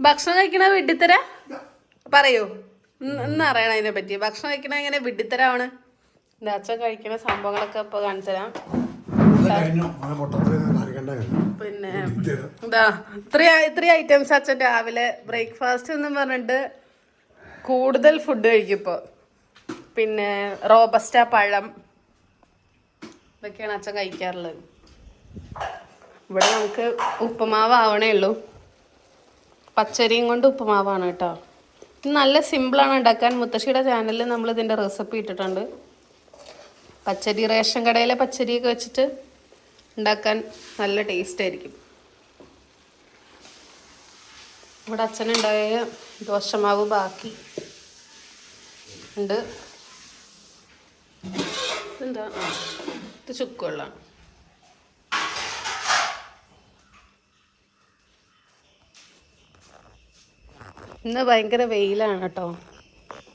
ഭക്ഷണം കഴിക്കണ വിഡിത്തര പറയൂ. ഇന്ന് അറിയണം അതിനെ പറ്റി. ഭക്ഷണം കഴിക്കണ എങ്ങനെ വിഡിത്തരാണ് എന്താ അച്ഛൻ കഴിക്കണ സംഭവങ്ങളൊക്കെ ഇപ്പൊ കാണിച്ചുതരാം പിന്നെ ഇതാ ഇത്രയും ഇത്രയും ഐറ്റംസ് അച്ഛൻ രാവിലെ ബ്രേക്ക്ഫാസ്റ്റ് എന്ന് പറഞ്ഞിട്ട് കൂടുതൽ ഫുഡ് കഴിക്കും ഇപ്പോൾ പിന്നെ റോബസ്റ്റ പഴം. ഇതൊക്കെയാണ് അച്ഛൻ കഴിക്കാറുള്ളത്. ഇവിടെ നമുക്ക് ഉപ്പുമാവ് ആവണേ ഉള്ളൂ പച്ചരിയും കൊണ്ട് ഉപ്പുമാവാണ് കേട്ടോ. നല്ല സിമ്പിളാണ് ഉണ്ടാക്കാൻ. മുത്തശ്ശിയുടെ ചാനലിൽ നമ്മൾ ഇതിന്റെ റെസിപ്പി ഇട്ടിട്ടുണ്ട്. പച്ചരി റേഷൻ കടയിലെ പച്ചരിയൊക്കെ വെച്ചിട്ട് ഉണ്ടാക്കാൻ നല്ല ടേസ്റ്റ് ആയിരിക്കും. ഇവിടെ അച്ഛനുണ്ടായ ദോശമാവ് ബാക്കി ഉണ്ട്. എന്താ ഇത് ചുക്കുവെള്ളമാണ് ഇന്ന് ഭയങ്കര വെയിലാണ് കേട്ടോ.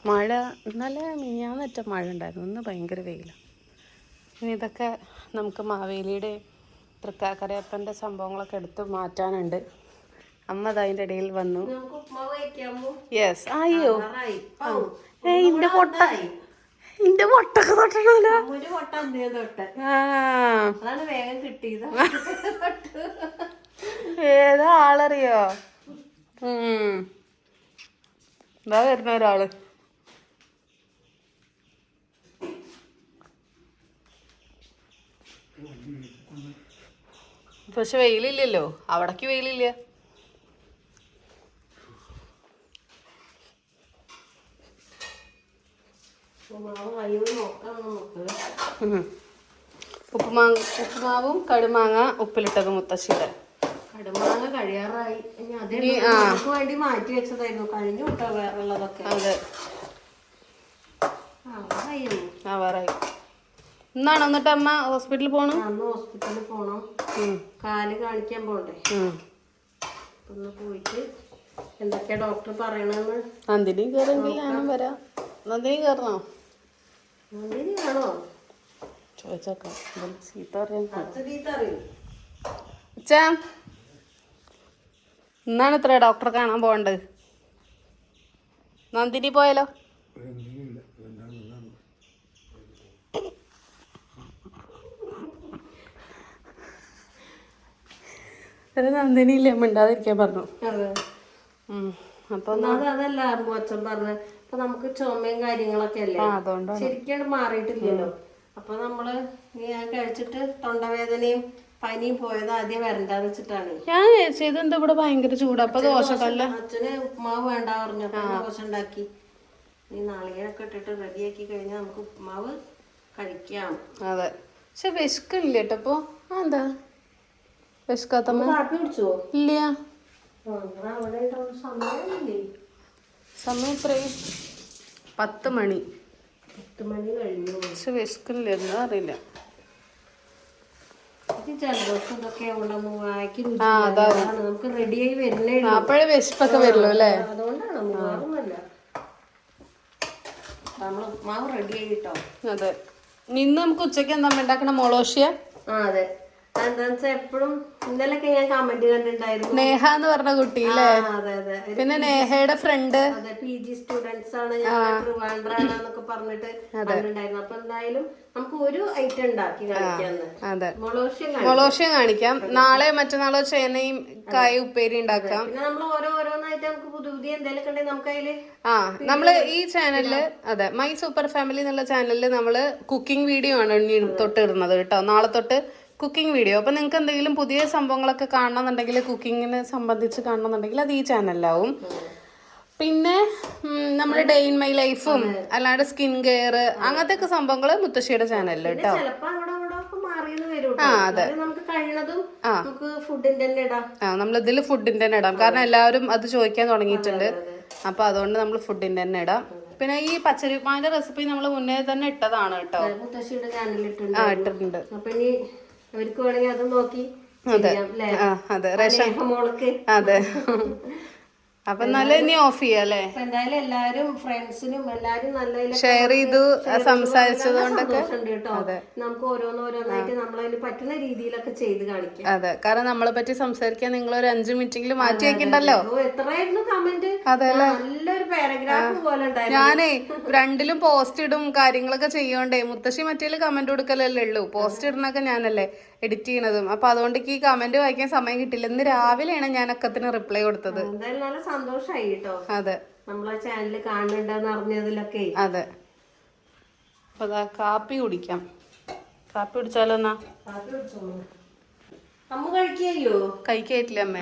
മഴ ഇന്നലെ മിനിയാന്നറ്റ മഴ ഉണ്ടായിരുന്നു. ഇന്ന് ഭയങ്കര വെയിലാണ് ഇനി ഇതൊക്കെ നമുക്ക് മാവേലിയുടെ തൃക്കാക്കരയപ്പന്റെ സംഭവങ്ങളൊക്കെ എടുത്ത് മാറ്റാനുണ്ട്. അമ്മ അത് അതിന്റെ ഇടയിൽ വന്നു. യെസ് ആയോ. ഏ ഇന്റെ പൊട്ട ഇന്റെ പൊട്ടൊക്കെ തൊട്ടണല്ലോ ഏതാ ആളറിയോ? ഉം. എന്താ വരുന്ന ഒരാൾ. പക്ഷെ വെയിലില്ലല്ലോ. അവിടേക്ക് വെയിലില്ല. ഉപ്പുമാ ഉപ്പുമാവും കടുമാങ്ങ ഉപ്പിലിട്ടത് മുത്തശ്ശിയുടെ. കടുമാങ്ങ കഴിയാറായി. ഇനി അതേ ഈ, ആ. നമുക്ക് വേണ്ടി മാറ്റി വെച്ചതായിരുന്നു. കഴിഞ്ഞു കേട്ടോ വേറുള്ളതൊക്കെ അതെ. എന്നിട്ട് അമ്മ ഹോസ്പിറ്റലിൽ പോണു? അന്ന് ഹോസ്പിറ്റലിൽ പോണം. കാൽ കാണിക്കാൻ പോണ്ടേ? അപ്പൊ ഒന്ന് പോയിട്ട് എന്തൊക്കെയാ ഡോക്ടർ പറയണെന്ന് നന്ദിനി കയറെങ്കിൽ ഞാനും വരാം. നന്ദിനി കയറണോ? നന്ദിനിയാണോ ചോദിച്ചോക്കാം. എന്തായാലും ചീത്ത അച്ഛാ. എന്നാണ് ഇത്ര ഡോക്ടറെ കാണാൻ പോകേണ്ടത്. നന്ദിനി പോയാലോ? ഒരു നന്ദിനി ഇല്ലേ? മിണ്ടാതിരിക്കാൻ പറഞ്ഞു. അപ്പൊ അതല്ല അച്ഛൻ പറഞ്ഞ അപ്പൊ നമുക്ക് ചുമയും കാര്യങ്ങളൊക്കെ അല്ലേ? ശരിക്കും മാറിയിട്ടില്ലല്ലോ. അപ്പൊ നമ്മൾ ഞാൻ കഴിച്ചിട്ട് തൊണ്ടവേദനയും പനിയും പോയത് ആദ്യം വരണ്ടെന്ന് വെച്ചിട്ടാണ്. ഞാൻ ചെയ്ത് എന്താ ഇവിടെ ഭയങ്കര ചൂട്. അപ്പൊ ദോശക്കല്ല അച്ഛന് ഉപ്മാവ് വേണ്ട പറഞ്ഞു. ദോശ ഉണ്ടാക്കി. നീ നാളികേരൊക്കെ ഇട്ടിട്ട് റെഡിയാക്കി കഴിഞ്ഞാൽ നമുക്ക് ഉപ്മാവ് കഴിക്കാം. അതെ. പക്ഷെ വിശക്കില്ല കേട്ടോ ഇപ്പൊ? എന്താ? വിശക്കാത്ത ഇല്ല. സമയം എത്രയും പത്ത് മണി. പത്ത് മണി കഴിഞ്ഞു. പക്ഷെ വിശക്കില്ല. എന്താ അറിയില്ല ഇത് ജലദോഷം ഇതൊക്കെ ആവുമ്പോ വായിക്ക് രുചി ആ അതാവും ഇല്ലാതാണ്. നമുക്ക് റെഡിയായി വരുന്നേ ആ, അപ്പോഴേ വിശപ്പൊക്കെ വരുള്ളൂ അല്ലേ? അതെ. നിന്ന് നമുക്ക് ഉച്ചയ്ക്ക് എന്താ ഉണ്ടാക്കണ? മൊളോഷ്യ? ആ അതെ. എന്താന്ന് വെച്ചാൽ എപ്പോഴും ഇന്നലൊക്കെ ഞാൻ കമന്റ് കണ്ടിട്ടുണ്ടായിരുന്നു. നേഹ എന്ന് പറഞ്ഞ കുട്ടി അല്ലേ അതെ അതെ. ഒരു പിന്നെ നേഹയുടെ ഫ്രണ്ട് അതെ പി ജി സ്റ്റുഡൻസ് ആണ് ഞാൻ ട്രിവാൻഡ്രാണെന്നൊക്കെ പറഞ്ഞിട്ട് കണ്ടിട്ടുണ്ടായിരുന്നു. അപ്പൊ എന്തായാലും നമുക്ക് ഒരു ഐറ്റം ഉണ്ടാക്കി അതെ. മൊളോഷ്യം കാണിക്കാം. നാളെ മറ്റന്നാളോ ചേനയും കായ ഉപ്പേരി ഉണ്ടാക്കാം. പിന്നെ നമ്മൾ ഓരോ ഓരോന്നായിട്ട് നമുക്ക് പുതിയ പുതിയ എന്തെങ്കിലും ഉണ്ടെങ്കിൽ നമുക്ക് അതിൽ ആ നമ്മൾ ഈ ചാനലിൽ അതെ മൈ സൂപ്പർ ഫാമിലി എന്നുള്ള ചാനലിൽ നമ്മൾ കുക്കിംഗ് വീഡിയോ ആണ് തൊട്ട് ഇടുന്നത് കേട്ടോ. നാളെ തൊട്ട് കുക്കിംഗ് വീഡിയോ. അപ്പൊ നിങ്ങൾക്ക് എന്തെങ്കിലും പുതിയ സംഭവങ്ങളൊക്കെ കാണണമെന്നുണ്ടെങ്കിൽ കുക്കിങ്ങിനെ സംബന്ധിച്ച് കാണണമെന്നുണ്ടെങ്കിൽ അത് ഈ ചാനലിലാവും. പിന്നെ നമ്മുടെ ഡേ ഇൻ മൈ ലൈഫും അല്ലാണ്ട് സ്കിൻ കെയർ അങ്ങനത്തെ ഒക്കെ സംഭവങ്ങൾ മുത്തശ്ശിയുടെ ചാനലിൽ കേട്ടോ തന്നെ ഇടാം. ആ നമ്മൾ ഇതിൽ ഫുഡിന്റെ തന്നെ ഇടാം. കാരണം എല്ലാവരും അത് ചോദിക്കാൻ തുടങ്ങിയിട്ടുണ്ട്. അപ്പൊ അതുകൊണ്ട് നമ്മൾ ഫുഡിന്റെ തന്നെ ഇടാം. പിന്നെ ഈ പച്ചരിപ്പാന്റെ റെസിപ്പി നമ്മൾ മുന്നേ തന്നെ ഇട്ടതാണ് കേട്ടോ മുത്തശ്ശിയുടെ ചാനലിൽ ഇട്ടുണ്ട് ആ ഇട്ടിട്ടുണ്ട്. അവർക്ക് വേണമെങ്കിൽ അത് നോക്കി അതെ. അതെ. റേഷൻ അതെ. അപ്പൊ എന്നാലും ഇനി ഓഫ് ചെയ്യാല്ലേ എന്തായാലും എല്ലാരും ഫ്രണ്ട്സിനും എല്ലാരും നല്ല ഷെയർ ചെയ്തു സംസാരിച്ചതുകൊണ്ടൊക്കെ സംസാരിച്ചത് നല്ല കൊണ്ടൊക്കെ സന്തോഷമുണ്ട് നമുക്ക് ഓരോന്നോരോന്നായിട്ട് നമ്മളതിന് പറ്റുന്ന രീതിയിലൊക്കെ ചെയ്ത് കാണിക്കാം. അതെ. കാരണം നമ്മളെ പറ്റി സംസാരിക്കാൻ നിങ്ങൾ ഒരു അഞ്ചു മിനിറ്റെങ്കിലും മാറ്റി വെക്കണ്ടല്ലോ എത്രയായിരുന്നു കമന്റ് നല്ലൊരു പാരഗ്രാഫ് പോലെ ഞാനേ രണ്ടിലും പോസ്റ്റ് ഇടും കാര്യങ്ങളൊക്കെ ചെയ്യോണ്ടേ മുത്തശ്ശി മറ്റേൽ കമന്റ് കൊടുക്കലല്ലേ ഉള്ളൂ? പോസ്റ്റ് ഇടുന്നൊക്കെ ഞാനല്ലേ? എഡിറ്റ് ചെയ്യണതും. അപ്പൊ അതുകൊണ്ട് ഈ കമന്റ് വായിക്കാൻ സമയം കിട്ടില്ല. ഇന്ന് രാവിലെയാണ് ഞാൻ അക്കത്തിന് റിപ്ലൈ കൊടുത്തത് എന്തായാലും നല്ല സന്തോഷായി കേട്ടോ. അതെ. നമ്മളെ ചാനൽ കാണുന്നുണ്ടെന്ന് അറിഞ്ഞതിലൊക്കെ. അതെ. അപ്പൊ അതാ കാപ്പി കുടിക്കാം. കാപ്പി കുടിച്ചാലോ എന്നാ? കാപ്പി കുടിച്ചോളൂ. അമ്മ കഴിക്കോ കഴിക്കായിട്ടില്ല അമ്മേ.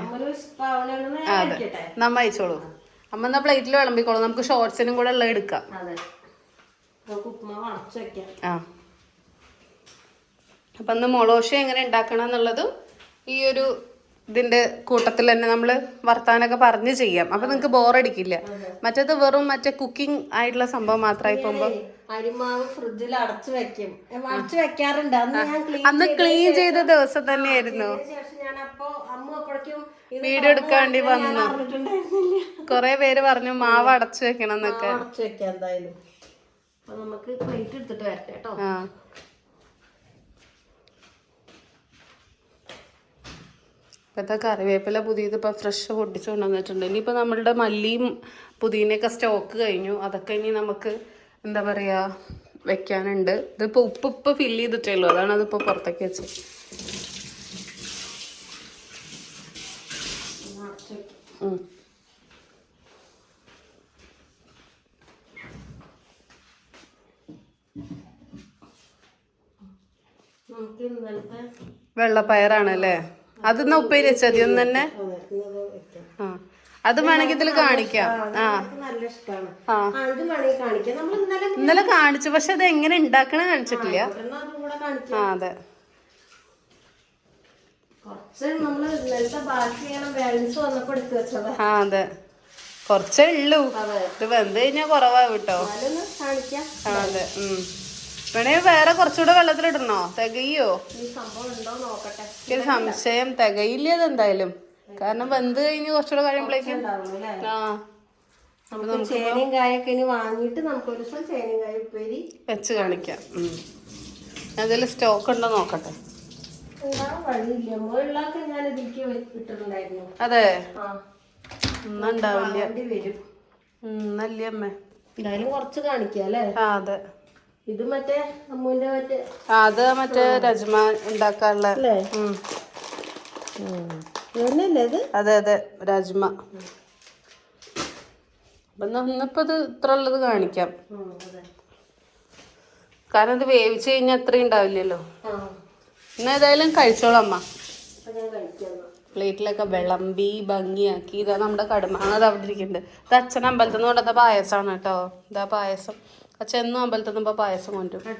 അതെ. നമ്മ അയച്ചോളൂ അമ്മ എന്നാ പ്ലേറ്റിൽ വിളമ്പിക്കോളൂ. നമുക്ക് ഷോർട്സിനും കൂടെ ഉള്ള എടുക്കാം. ആ. അപ്പൊ ഇന്ന് മൊളോഷ എങ്ങനെ ഉണ്ടാക്കണം എന്നുള്ളതും ഈ ഒരു ഇതിന്റെ കൂട്ടത്തിൽ തന്നെ നമ്മൾ വർത്താനൊക്കെ പറഞ്ഞ് ചെയ്യാം. അപ്പൊ നിങ്ങക്ക് ബോറടിക്കില്ല മറ്റേത് വെറും മറ്റേ കുക്കിംഗ് ആയിട്ടുള്ള സംഭവം മാത്രമായി പോകുമ്പോ. അരിമാവ് ഫ്രിഡ്ജിൽ അടച്ചു വെക്കും. അടച്ചു വെക്കാറുണ്ട്. അന്ന് ക്ലീൻ ചെയ്ത ദിവസം തന്നെയായിരുന്നു വീഡിയോ എടുക്കാൻ വേണ്ടി വന്നു. കൊറേ പേര് പറഞ്ഞു മാവ് അടച്ചു വെക്കണം എന്നൊക്കെ. അടച്ചു വെക്കാം എന്തായാലും. നമുക്ക് പ്ലേറ്റ് എടുത്തിട്ട് വരട്ടെ കേട്ടോ. ഇപ്പോഴത്തെ കറിവേപ്പില പുതിയത് ഇപ്പോൾ ഫ്രഷ് പൊട്ടിച്ച് കൊണ്ടുവന്നിട്ടുണ്ട് ഇനിയിപ്പോൾ നമ്മളുടെ മല്ലിയും പുതിനയൊക്കെ സ്റ്റോക്ക് കഴിഞ്ഞു. അതൊക്കെ ഇനി നമുക്ക് എന്താ പറയുക വെക്കാനുണ്ട്. ഇതിപ്പോൾ ഉപ്പ് ഇപ്പം ഫില്ല് ചെയ്തിട്ടേ ഉള്ളൂ. അതാണ് അതിപ്പോൾ പുറത്തേക്ക് വെച്ചത്. നമുക്ക് ഇന്നലത്തെ വെള്ളപ്പയറാണ് അല്ലേ അത് എന്നാ ഉപ്പേരി വെച്ചാൽ മതി ഒന്ന് തന്നെ. അതെ ആ. വേണമെങ്കിൽ ഇതിൽ കാണിക്കാം. ആ ആ. ഇന്നലെ കാണിച്ചു പക്ഷെ അത് എങ്ങനെ ഉണ്ടാക്കണ കാണിച്ചിട്ടില്ല. അതും ആ അതെ. കുറച്ച് ആ അതെ. ഉള്ളൂ. ഇത് വെന്ത് കഴിഞ്ഞാൽ കൊറവാ കേട്ടോ. ആ അതെ. ഉം. വേണേ വേറെ കുറച്ചുകൂടെ വെള്ളത്തിലിടണോ? തികയോ? ഒരു സംശയം. തികയില്ല എന്തായാലും. കാരണം വെന്ത് കഴിഞ്ഞ് കുറച്ചുകൂടെ കഴിയുമ്പോഴേക്കും ഉണ്ടാവുള്ളൂ അല്ലേ? ആ. നമുക്ക് ചേനയും കായൊക്കെ ഇനി വാങ്ങിയിട്ട് നമുക്ക് ഒരു ദിവസം ചേനയും കായ ഉപ്പേരി വെച്ച് കാണിക്കാം. അതിൽ സ്റ്റോക്ക് ഉണ്ടോ നോക്കട്ടെ. അതെ. ഇന്നല്ലേ അമ്മേ. എന്തായാലും കുറച്ച് കാണിക്കാം അല്ലേ? ആ അതെ. ഇത് മറ്റേ അമ്മൂന്റെ മറ്റേ അത് മറ്റേ രജ്മ ഉണ്ടാക്കാനുള്ള. ഇത്? അതെ അതെ രാജ്മ. അപ്പൊ ഇത് ഇത്ര ഉള്ളത് കാണിക്കാം. കാരണം ഇത് വേവിച്ച് കഴിഞ്ഞാൽ അത്രയും ഉണ്ടാവില്ലല്ലോ. ഇന്ന് ഏതായാലും കഴിച്ചോളാം അമ്മ. ഞാൻ കഴിക്കാം പ്ലേറ്റിലൊക്കെ വിളമ്പി ഭംഗിയാക്കി ഇതാ നമ്മുടെ കടുമാങ്ങ അവിടെ ഇരിക്കുന്നുണ്ട്. ഇത് അച്ഛൻ അമ്പലത്തിൽ നിന്ന് കൊണ്ടുവന്ന പായസമാണ് കേട്ടോ. ഇതാ പായസം. അച്ഛൻ എന്നും അമ്പലത്തിൽ നിന്ന് പായസം കൊണ്ടുവരും.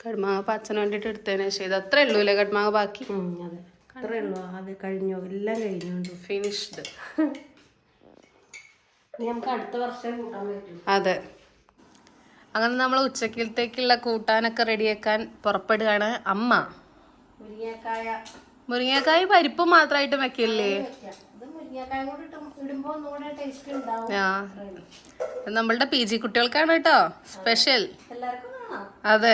കടുമാങ്ങ അപ്പം അച്ഛന് വേണ്ടിയിട്ട് എടുത്തതിന് ശേഷം ഇത് അത്രേ ഉള്ളൂ അല്ലേ കടുമാങ്ങ ബാക്കി? അതെ. അത്രേ ഉള്ളൂ. അത് കഴിഞ്ഞു. എല്ലാം കഴിഞ്ഞു. ഫിനിഷ്ഡ് നമുക്ക് അടുത്ത വർഷം കൂട്ടാൻ പറ്റും. അതെ. അങ്ങനെ നമ്മൾ ഉച്ചക്കലത്തേക്കുള്ള കൂട്ടാനൊക്കെ റെഡിയാക്കാൻ പുറപ്പെടുകയാണ് അമ്മ. മുരിങ്ങക്കായ. മുരിങ്ങക്കായ് പരിപ്പ് മാത്രമായിട്ട് വെക്കില്ലേ നമ്മളുടെ പി ജി കുട്ടികൾക്കാണ് കേട്ടോ സ്പെഷ്യൽ അതെ.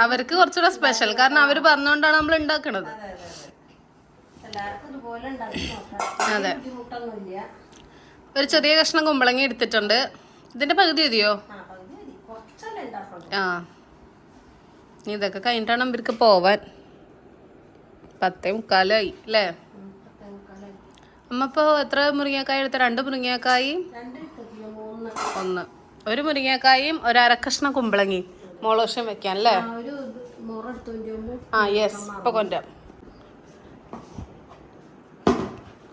അവർക്ക് കുറച്ചുകൂടെ സ്പെഷ്യൽ കാരണം അവർ പറഞ്ഞുകൊണ്ടാണ് നമ്മൾ ഉണ്ടാക്കണത്. അതെ ഒരു ചെറിയ കഷ്ണം കുമ്പളങ്ങി എടുത്തിട്ടുണ്ട്. ഇതിന്റെ പകുതി മതിയോ? ആ. ഇതൊക്കെ കഴിഞ്ഞിട്ടാണ് ഇവർക്ക് പോവാൻ. പത്തേ മുക്കാലായി അല്ലേ? അമ്മ ഇപ്പോൾ എത്ര മുരിങ്ങക്കായ എടുത്ത? രണ്ട് മുരിങ്ങക്കായി ഒന്ന്. ഒരു മുരിങ്ങക്കായും ഒരു അരക്കഷ്ണം കുമ്പളങ്ങി മോളോഷം വെക്കാൻ അല്ലേ? ആ യെസ് ഇപ്പൊ കൊണ്ട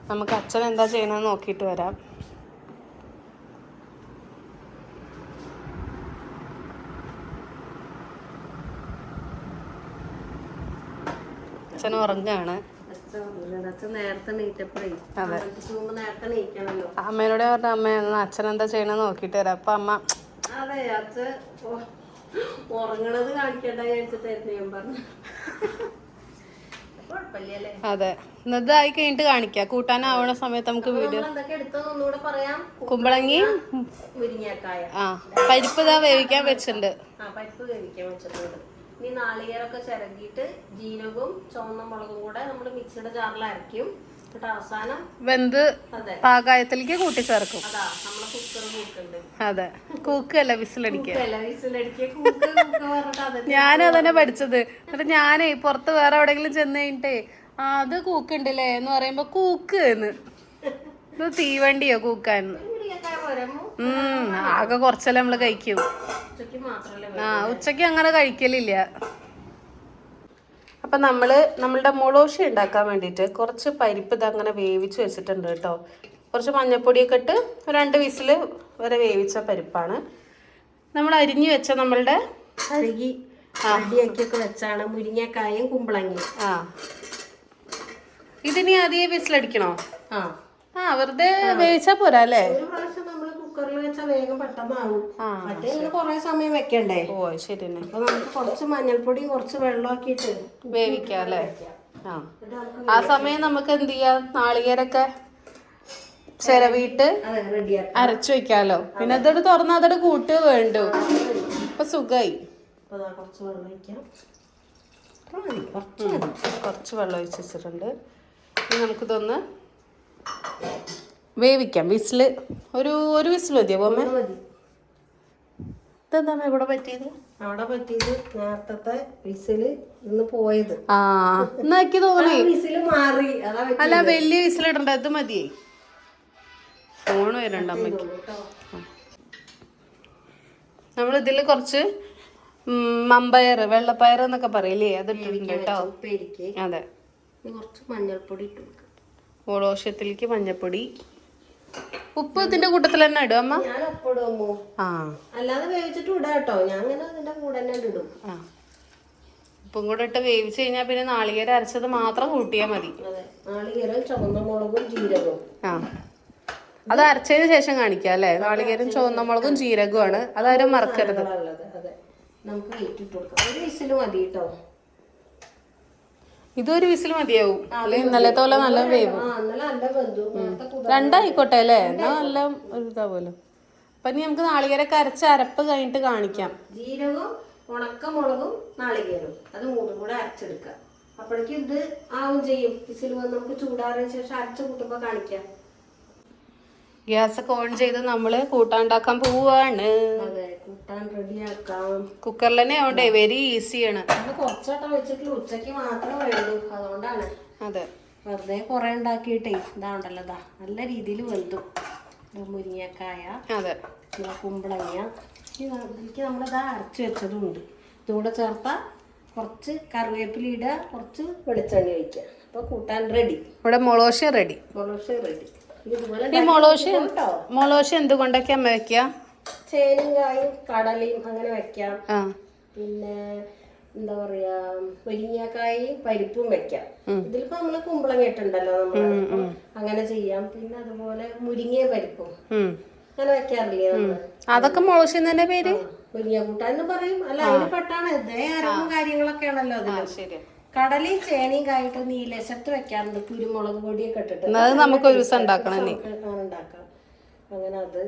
നമുക്ക് അച്ഛൻ എന്താ ചെയ്യണമെന്ന് നോക്കിയിട്ട് വരാം അച്ഛൻ ഉറങ്ങാണ് അച്ഛൻ ഉറങ്ങുന്നത്. അച്ഛൻ നേരത്തെ നീറ്റപ്പോഴേ അതെ. അമ്പലത്തിൽ പോകുമ്പോ നേരത്തെ ഉറങ്ങാണ് അമ്മേനോട് പറഞ്ഞ അമ്മ എന്നാ അച്ഛൻ എന്താ ചെയ്യണെന്ന് നോക്കിട്ട് വരാം. അപ്പൊ അമ്മ അതെ അച്ഛൻ ഉറങ്ങണത് കാണിക്കണ്ട വിചാരിച്ചിട്ടായിരുന്നു ഞാൻ പറഞ്ഞു അതെ. ഇന്നതായി കഴിഞ്ഞിട്ട് കാണിക്കാം. കൂട്ടാനാവണ സമയത്ത് നമുക്ക് വീഡിയോ കുമ്പളങ്ങി ആ പരിപ്പ് ഇതാ വേവിക്കാൻ വെച്ചിട്ടുണ്ട്. ഇനി നാളികേരൊക്കെ ചിരകിയിട്ട് ജീരകവും ചുവന്ന മുളകും കൂടെ നമ്മൾ മിക്സിയുടെ ജാറിൽ അരയ്ക്കും. എന്നിട്ട് അവസാനം വെന്ത് പാകായത്തിലേക്ക് കൂട്ടിച്ചേർക്കും. അതാ നമ്മളെ കുക്കർ കൂക്കുണ്ട് അതെ. കൂക്കല്ല വിസിലടിക്കുക? ഞാനും അതന്നെ പഠിച്ചത്. എന്നിട്ട് ഞാനേ പുറത്ത് വേറെ എവിടെങ്കിലും ചെന്ന് കഴിഞ്ഞിട്ടേ അത് കൂക്കുണ്ടല്ലേ? എന്ന് പറയുമ്പോ കൂക്ക് എന്ന്. ഇത് തീവണ്ടിയോ ഉം ആകെ കുറച്ചല്ലേ നമ്മൾ കഴിക്കൂ. ആ ഉച്ചയ്ക്ക് അങ്ങനെ കഴിക്കലില്ല. അപ്പൊ നമ്മൾ നമ്മളുടെ മുളോഷി ഉണ്ടാക്കാൻ വേണ്ടിയിട്ട് കുറച്ച് പരിപ്പ് ഇത് അങ്ങനെ വേവിച്ച് വെച്ചിട്ടുണ്ട് കേട്ടോ. കുറച്ച് മഞ്ഞപ്പൊടിയൊക്കെ ഇട്ട് രണ്ട് വിസിൽ വരെ വേവിച്ച പരിപ്പാണ്. നമ്മൾ അരിഞ്ഞു വെച്ച നമ്മളുടെ അരികി റെഡിയാക്കിയൊക്കെ വെച്ചാണ് മുരിങ്ങക്കായും കുമ്പളങ്ങയും. ആ. ഇതിനി ആദ്യം വിസിലടിക്കണോ? ആ. ആ വെറുതെ വേവിച്ചാ പോരാ അല്ലേ? ഒരു പ്രാവശ്യം നമ്മൾ കുക്കറിൽ വെച്ചാൽ വേഗം പെട്ടെന്നാവും. മറ്റേ കുറേ സമയം വെക്കണ്ടേ? ഓ ശരി തന്നെ. അപ്പൊ നമുക്ക് കുറച്ച് മഞ്ഞൾപ്പൊടി കുറച്ച് വെള്ളമാക്കിയിട്ട് വേവിക്കാം അല്ലേ? ആ. ആ സമയം നമുക്ക് എന്ത് ചെയ്യാം? നാളികേരൊക്കെ ചിരവിയിട്ട് റെഡിയാക്കാം. അരച്ചു വെക്കാലോ. പിന്നെ അതോട് തുറന്ന് അതോട് കൂട്ട് വേണ്ടു. ഇപ്പൊ സുഖായി. കുറച്ച് വെള്ളം ഒഴിച്ചിട്ടുണ്ട് നമുക്കിതൊന്ന് വേവിക്കാം. വിസിൽ. ഒരു ഒരു വിസിൽ മതിയോ മതി. ഇതെന്താണ് ഇവിടെ പറ്റിയത്? അവിടെ പറ്റിയത് നേരത്തെ വിസിൽ ഇന്ന് പോയത്. ആ എന്നാക്കി തോന്നി. വിസിൽ മാറി. അല്ല വലിയ വിസിലിടണ്ട. ഇത് മതിയേ ഫോൺ വരണ്ട അമ്മയ്ക്ക്. നമ്മൾ ഇതിൽ കുറച്ച് മമ്പയർ വെള്ളപ്പയർ എന്നൊക്കെ പറയില്ലേ? അത് ഇട്ടിട്ടുണ്ട് കേട്ടോ. അതെ. കുറച്ച് മഞ്ഞൾപ്പൊടി ഇട്ട് കൊടുക്കാം. ഓളോഷ്യത്തിലേക്ക് മഞ്ഞപ്പൊടി. ഉപ്പ് ഇതിന്റെ കൂട്ടത്തിൽ തന്നെ ഇടും അമ്മ? ഞാൻ ഒപ്പിടുമോ ആ. അല്ലാതെ വേവിച്ചിട്ട് ഇടാട്ടോ കേട്ടോ. ഞാൻ അങ്ങനെ അതിന്റെ കൂടെ തന്നെ ഇടും. ആ. ഉപ്പും കൂടെ ഇട്ട് വേവിച്ച് കഴിഞ്ഞാൽ പിന്നെ നാളികേരം അരച്ചത് മാത്രം കൂട്ടിയാൽ മതി. അതെ. നാളികേരം ചുവന്ന മുളകും ജീരകവും. ആ. അത് അരച്ചതിന് ശേഷം കാണിക്കാം അല്ലേ? നാളികേരം ചുവന്ന മുളകും ജീരകവുമാണ്. അതാരും മറക്കരുത്. അതെ. നമുക്ക് വെയിറ്റ് ഇട്ട് കൊടുക്കാം. ഒരു വിസിൽ മതി കേട്ടോ. ഇതൊരു വിസിൽ മതിയാവും. അല്ലെ? ഇന്നലത്തെ പോലെ നല്ല വേവും. രണ്ടായിക്കോട്ടെ അല്ലേ? എന്നാ നല്ല ഒരു ഇതാവുമല്ലോ അപ്പൊ ഇനി നമുക്ക് നാളികേരൊക്കെ അരച്ച് അരപ്പ് കഴിഞ്ഞിട്ട് കാണിക്കാം. ജീരകവും ഉണക്കമുളകും നാളികേരവും. അത് മൂന്നും കൂടെ അരച്ചെടുക്കുക. അപ്പോഴേക്കും ഇത് ആവും ചെയ്യും. വിസിൽ വന്ന് നമുക്ക് ചൂടാറിയ ശേഷം അരച്ച് കൂട്ടുമ്പോൾ കാണിക്കാം. ഗ്യാസ് ഒക്കെ ഓൺ ചെയ്ത് നമ്മൾ കൂട്ടാണ്ടാക്കാൻ പോവാണ്. കുക്കറിൽ തന്നെ ആവണ്ടേ? വെരി ഈസിയാണ് കുറച്ചോട്ടം ഉച്ചയ്ക്ക് മാത്രമേ വേണ്ടൂ. അതുകൊണ്ടാണ്. അതെ. വെറുതെ കുറെ ഉണ്ടാക്കിയിട്ടേ ഇതാണ്ടല്ലോ ഇതാ നല്ല രീതിയിൽ വെന്തു. മുരിങ്ങക്കായ അതെ. കുമ്പളങ്ങ. ഇതിലേക്ക് നമ്മളിതാ അരച്ച് വെച്ചതുണ്ട്. ഇതുകൂടെ ചേർത്താൽ കുറച്ച് കറിവേപ്പില ഇടുക കുറച്ച് വെളിച്ചെണ്ണ ഒഴിക്കുക. അപ്പോൾ കൂട്ടാൻ റെഡി ഇവിടെ മുളോശ റെഡി മുളോശ റെഡി ഈ മൊളോഷ്യ കേട്ടോ മൊളോഷ്യ എന്തുകൊണ്ടൊക്കെ അമ്മ വെക്കുക ചേനങ്കായും കടലയും അങ്ങനെ വെക്കാം. പിന്നെ എന്താ പറയാ മുരിങ്ങക്കായും പരിപ്പും വെക്കാം. ഇതിലിപ്പോ നമ്മൾ കുമ്പളങ്ങ ഇട്ടുണ്ടല്ലോ നമ്മൾ. അങ്ങനെ ചെയ്യാം. പിന്നെ അതുപോലെ മുരിങ്ങ പരിപ്പും. അങ്ങനെ വെക്കാറില്ലേ നമ്മൾ? അതൊക്കെ മൊളോഷ്യ തന്നെ പേര്? മുരിങ്ങ കൂട്ടാന്ന് പറയും. അല്ല അതിന് പെട്ടാണ്. ഇതേ അരവും കാര്യങ്ങളൊക്കെയാണല്ലോ അതിൽ. ശരി കടലയും ചേനയും കായിട്ട് നീലശത്ത് വെക്കാറുണ്ട്. കുരുമുളക് പൊടിയൊക്കെ ഇട്ടിട്ട്. അത് നമുക്ക് ഒരു ദിവസം ഉണ്ടാക്കണം അങ്ങനെ ഉണ്ടാക്കാം. അങ്ങനെ അത്.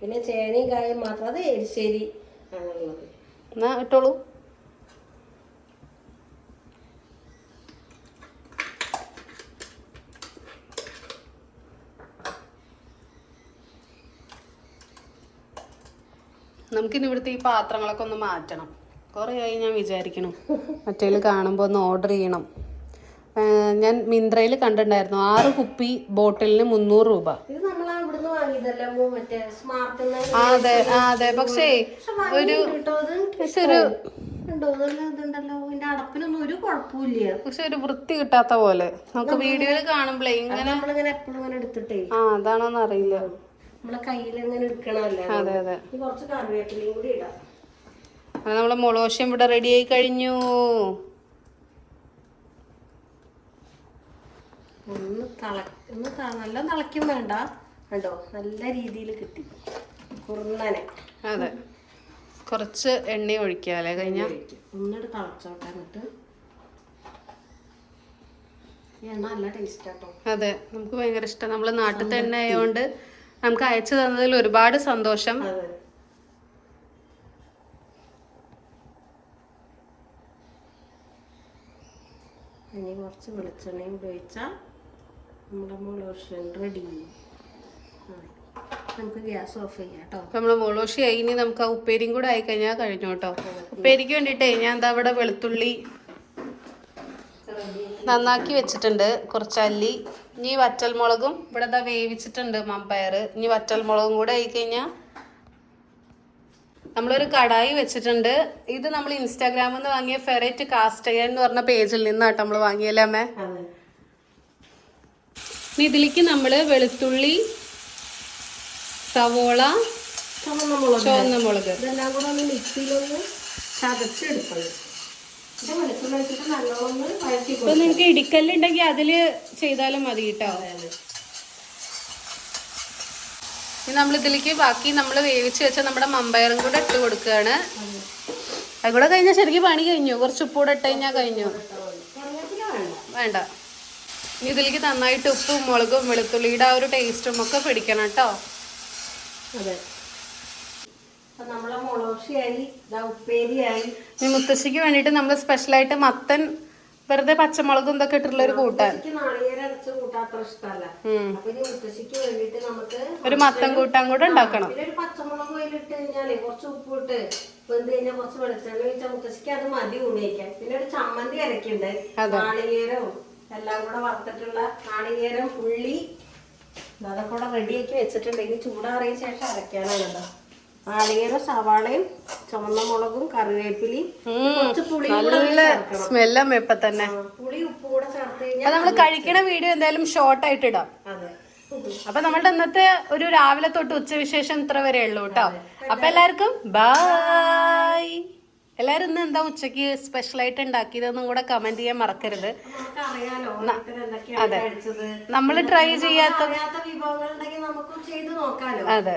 പിന്നെ ചേനയും കായും മാത്രം. അത് എരിശ്ശേരി ആണുള്ളത്. എന്നാ ഇട്ടോളൂ. നമുക്കിനി ഇവിടുത്തെ ഈ പാത്രങ്ങളൊക്കെ ഒന്ന് മാറ്റണം. കുറേ ആയി ഞാൻ വിചാരിക്കണം. മറ്റേൽ കാണുമ്പോൾ ഒന്ന് ഓർഡർ ചെയ്യണം. ഞാൻ മിന്ത്രയിൽ കണ്ടിട്ടുണ്ടായിരുന്നു. ആറ് കുപ്പി ബോട്ടിലിന് മുന്നൂറ് രൂപ. അതെ അതെ. പക്ഷേ ഒരു പക്ഷെ ഒരു ഉണ്ടോ? നല്ല ഇതുണ്ടല്ലോ. ഇതിന്റെ അടപ്പിനൊന്നും ഒരു കുഴപ്പമില്ല പക്ഷെ ഒരു വൃത്തി കിട്ടാത്ത പോലെ. നമുക്ക് വീഡിയോയിൽ കാണുമ്പോഴേ ഇങ്ങനെ നമ്മളിങ്ങനെ എപ്പോഴും ഇങ്ങനെ എടുത്തിട്ടേ. ആ അതാണോന്ന് അറിയില്ല. നമ്മളെ കയ്യിൽ ഇങ്ങനെ അതെ അതെ. കുറച്ച് കറിവേപ്പിലയും കൂടി ഇടാം. അങ്ങനെ നമ്മളെ മുളോശം ഇവിടെ റെഡി ആയി കഴിഞ്ഞു. ഒന്ന് തള ഒന്ന് നല്ല തിളയ്ക്കും വേണ്ട. കണ്ടോ? നല്ല രീതിയിൽ കിട്ടി. കുറുന്നനെ. അതെ. കുറച്ച് എണ്ണ ഒഴിക്കാല്ലേ അല്ലേ കഴിഞ്ഞ? ഒന്നിട്ട് തിളച്ചോട്ടെ എന്നിട്ട്. അതെ. നമുക്ക് ഭയങ്കര ഇഷ്ടം. നമ്മൾ നാട്ടിൽ തന്നെ ആയതുകൊണ്ട് നമുക്ക് അയച്ചു തന്നതിൽ ഒരുപാട് സന്തോഷം. കുറച്ച് വെളിച്ചെണ്ണയും ഉപയോഗിച്ചാൽ നമ്മുടെ മുളക് റെഡി നമുക്ക് ഗ്യാസ് ഓഫ് ചെയ്യാം കേട്ടോ. അപ്പൊ നമ്മൾ മോളോഷി ആയി ഇനി നമുക്ക് ആ ഉപ്പേരിയും കൂടെ ആയി കഴിഞ്ഞാൽ കഴിഞ്ഞു കേട്ടോ. ഉപ്പേരിക്ക് വേണ്ടിട്ടേ ഞാൻ എന്താ ഇവിടെ വെളുത്തുള്ളി നന്നാക്കി വെച്ചിട്ടുണ്ട്. കുറച്ച് അല്ലി ഇനി വറ്റൽമുളകും. ഇവിടെ ദാ വേവിച്ചിട്ടുണ്ട് മമ്പയർ ഇനി വറ്റൽമുളകും കൂടെ ആയി കഴിഞ്ഞാൽ നമ്മളൊരു കടായി വെച്ചിട്ടുണ്ട്. ഇത് നമ്മൾ ഇൻസ്റ്റാഗ്രാമിൽ നിന്ന് വാങ്ങിയ ഫെറേറ്റ് കാസ്റ്റയർ എന്ന് പറഞ്ഞ പേജിൽ നിന്നാട്ടോ നമ്മൾ വാങ്ങിയല്ലേ അമ്മേ? ഇനി ഇതിലേക്ക് നമ്മൾ വെളുത്തുള്ളി സവോള ചുമന്ന മുളക്. ചുവന്ന മുളക്. ഇതെല്ലാം കൂടെ ഒന്ന് മിക്സിയിലൊന്ന് ചതച്ചെടുക്കണം. ഇപ്പൊ നിങ്ങക്ക് ഇടിക്കല്ലുണ്ടെങ്കിൽ അതിൽ ചെയ്താലും മതി കേട്ടോ. ഇനി നമ്മൾ ഇതിലേക്ക് ബാക്കി നമ്മൾ വേവിച്ച് വെച്ച നമ്മുടെ മമ്പയറും കൂടെ ഇട്ട് കൊടുക്കുകയാണ്. അത് കൂടെ കഴിഞ്ഞാൽ ശരിക്കും പണി കഴിഞ്ഞു. കുറച്ച് ഉപ്പൂടെ ഇട്ട് കഴിഞ്ഞാൽ കഴിഞ്ഞു. വേണ്ട. ഇനി ഇതിലേക്ക് നന്നായിട്ട് ഉപ്പും മുളകും വെളുത്തുള്ളിയുടെ ആ ഒരു ടേസ്റ്റും ഒക്കെ പിടിക്കണം കേട്ടോ. അതെ. നമ്മളെ ഉപ്പേരിയായി. ഇനി മുത്തശ്ശിക്ക് വേണ്ടിട്ട് നമ്മൾ സ്പെഷ്യലായിട്ട് മത്തൻ വെറുതെ പച്ചമുളകും ഇതൊക്കെ ഇട്ടിട്ടുള്ള ഒരു കൂട്ടാൻ. അരച്ച് കൂട്ടാൻ അത്ര ഇഷ്ടമല്ല. അപ്പൊ ഇനി മുത്തശ്ശിക്ക് വേണ്ടിട്ട് നമുക്ക് ഒരു മത്തം കൂട്ടാൻ കൂടെ ഉണ്ടാക്കണം. പിന്നെ ഒരു പച്ചമുളക് അതിലിട്ട് കഴിഞ്ഞാലേ കുറച്ച് ഉപ്പ് ഇട്ട് വെന്ത് കഴിഞ്ഞാൽ കുറച്ച് വെളിച്ചെണ്ണ വെച്ചാൽ മുത്തശ്ശിക്ക് അത് മതി ഉണിയിക്കാൻ പിന്നെ ഒരു ചമ്മന്തി അരക്കുണ്ട് നാളികേരവും എല്ലാം കൂടെ വറുത്തിട്ടുള്ള നാളികേരം ഉള്ളി. അതൊക്കെ കൂടെ റെഡിയാക്കി വെച്ചിട്ടുണ്ട്. ഇനി ചൂടാറിയ ശേഷം അരക്കാനാണ് കേട്ടോ. നാളികേരം സവാളയും ചുവന്ന മുളകും കറിവേപ്പിലയും. കുറച്ച് പുളി സ്മെല്ലമ്മ ഇപ്പൊ തന്നെ. പുളി ഉപ്പും അപ്പൊ നമ്മൾ നമ്മൾ കഴിക്കണ വീഡിയോ എന്തായാലും ഷോർട്ട് ആയിട്ട് ഇടാം. അപ്പൊ നമ്മളുടെ ഇന്നത്തെ ഒരു രാവിലെ തൊട്ട് ഉച്ചവിശേഷം ഇത്ര വരെ ഉള്ളൂ കേട്ടോ. അപ്പൊ എല്ലാവർക്കും ബായ് എല്ലാരും ഇന്ന് എന്താ ഉച്ചയ്ക്ക് സ്പെഷ്യൽ ആയിട്ട് ഉണ്ടാക്കിയതെന്നും കൂടെ കമന്റ് ചെയ്യാൻ മറക്കരുത്. അതെ. നമ്മൾ ട്രൈ ചെയ്യാത്ത അതെ.